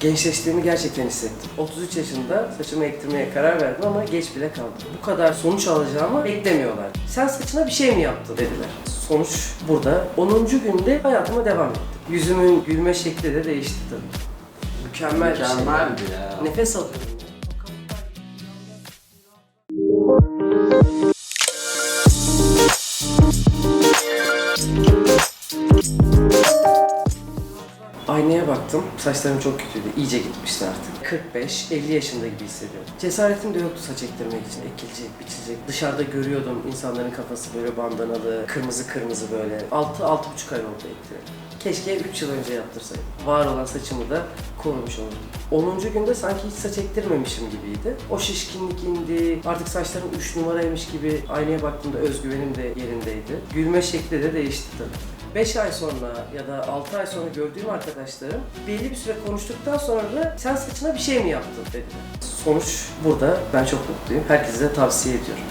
gençleştiğimi gerçekten hissettim. 33 yaşında saçımı ektirmeye karar verdim ama geç bile kaldım. Bu kadar sonuç alacağımı beklemiyorlar. Sen saçına bir şey mi yaptın dediler. Sonuç burada. 10. günde hayatıma devam ettim. Yüzümün gülme şekli de değişti tabii. Mükemmel, bir şey. Mükemmeldi ya. Nefes alıyorum. Aynaya baktım. Saçlarım çok kötüydü. İyice gitmişti artık. 45-50 yaşında gibi hissediyorum. Cesaretim de yoktu saç ektirmek için. Ekilecek, biçilecek. Dışarıda görüyordum insanların kafası böyle bandanalı, kırmızı kırmızı böyle. 6-6,5 ay oldu ektireli. Keşke 3 yıl önce yaptırsaydım. Var olan saçımı da korumuş olurdum. 10. günde sanki hiç saç ektirmemişim gibiydi. O şişkinlik indi. Artık saçlarım 3 numaraymış gibi aynaya baktığımda özgüvenim de yerindeydi. Gülme şekli de değişti tabii. 5 ay sonra ya da 6 ay sonra gördüğüm arkadaşlarım belli bir süre konuştuktan sonra sen saçına bir şey mi yaptın dediler. Sonuç burada. Ben çok mutluyum. Herkese de tavsiye ediyorum.